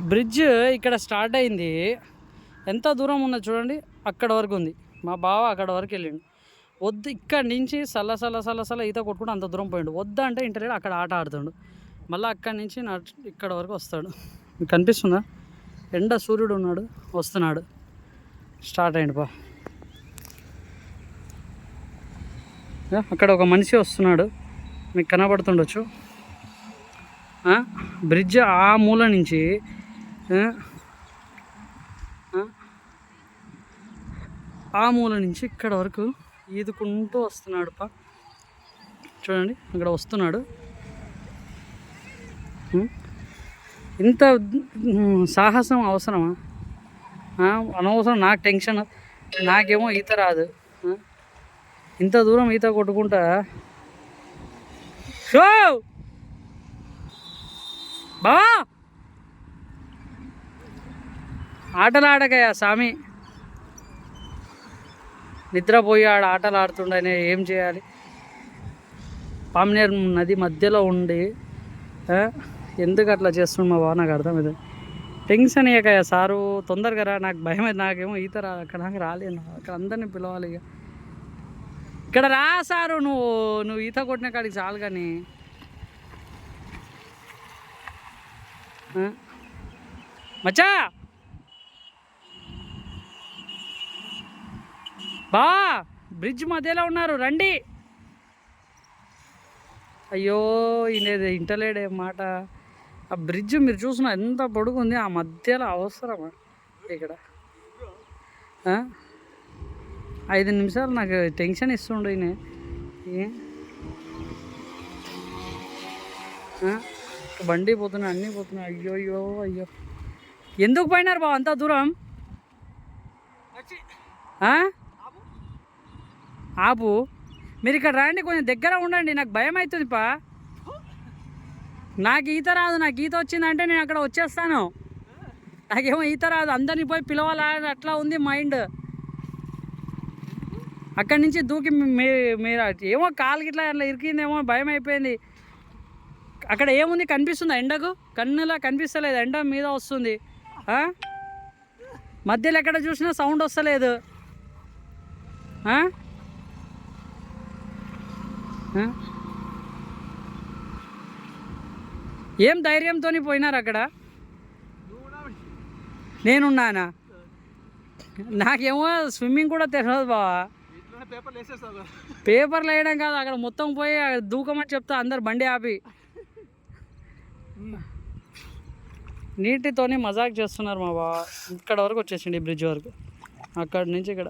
Bridge ఇక్కడ start అయింది. ఎంత దూరం ఉన్నది చూడండి అక్కడ వరకు ఉంది. మా బావ అక్కడ వరకు వెళ్ళిండు. వద్దు ఇక్కడ నుంచి సల్ల సల్ల సల్ల సల్ల ఈత కొట్టుకుంటూ అంత దూరం పోయిండు. వద్దు అంటే ఇంటర్లేడు అక్కడ ఆట ఆడుతుండు. మళ్ళీ అక్కడి నుంచి నా ఇక్కడ వరకు వస్తాడు. మీకు కనిపిస్తుందా? ఎండ సూర్యుడు ఉన్నాడు వస్తున్నాడు. స్టార్ట్ అయ్యండి పా. అక్కడ ఒక మనిషి వస్తున్నాడు. మీకు కనబడుతుండొచ్చు. బ్రిడ్జ్ ఆ మూల నుంచి ఆ, మూల నుంచి ఇక్కడ వరకు ఈదుకుంటూ వస్తున్నాడు పా. చూడండి అక్కడ వస్తున్నాడు. ఇంత సాహసం అవసరమా? అనవసరం నాకు టెన్షన్ నాకేమో ఈత రాదు. ఇంత దూరం ఈత కొట్టుకుంటా? షో! బా ఆటలు స్వామి? నిద్రపోయి ఆడ ఆటలు ఆడుతుండనే ఏం చేయాలి? పామినేర్ నది మధ్యలో ఉండి ఎందుకు అట్లా చేస్తుండు మా బావ? నాకు అర్థమైంది. టెన్షన్ ఇయ్యకయ్యా సారు. తొందరగా రా. నాకు భయం అయితే నాకేమో ఈత రా. అక్కడ నాకు రాలేను అక్కడ అందరినీ పిలవాలి ఇక. ఇక్కడ రా సారు. నువ్వు నువ్వు ఈత కొట్టిన కాడికి చాలు కానీ మచ్చా! బా బ్రిడ్జ్ మధ్యలో ఉన్నారు రండి. అయ్యో ఈయన ఇంటలేడే మాట. ఆ బ్రిడ్జ్ మీరు చూసిన ఎంత పొడుగు ఉంది ఆ మధ్యలో అవసరమా ఇక్కడ? ఐదు నిమిషాలు నాకు టెన్షన్ ఇస్తుండు ఈయన? బండి పోతున్నాయి అన్నీ పోతున్నాయి. అయ్యో అయ్యో అయ్యో. ఎందుకు పోయినారు బావ అంత దూరం? ఆపు. మీరు ఇక్కడ రండి కొంచెం దగ్గర ఉండండి నాకు భయం అవుతుంది పా. నాకు ఈత రాదు నాకు ఈత వచ్చిందంటే నేను అక్కడ వచ్చేస్తాను. నాకేమో ఈత రాదు అందరిని పోయి పిలవాలా అట్లా ఉంది మైండ్. అక్కడి నుంచి దూకి మీ- మీరు ఏమో కాలు గిట్లా అట్లా ఇరికిందేమో భయం అయిపోయింది. అక్కడ ఏముంది కనిపిస్తుందా ఎండకు? కన్నులా కనిపిస్తలేదు ఎండ మీద వస్తుంది. మధ్యలో ఎక్కడ చూసినా సౌండ్ వస్తలేదు. ఆ? ఏం ధైర్యంతో పోయినారు అక్కడ? నేనున్నానా? నాకేమో స్విమ్మింగ్ కూడా తెలియదు బావా. పేపర్లు వేయడం కాదు అక్కడ మొత్తం పోయి దూకమని చెప్తా అందరు బండి ఆపి. నీటితోని మజాక్ చేస్తున్నారు మా బావ. ఇక్కడ వరకు వచ్చేసిండి బ్రిడ్జ్ వరకు. అక్కడ నుంచి ఇక్కడ.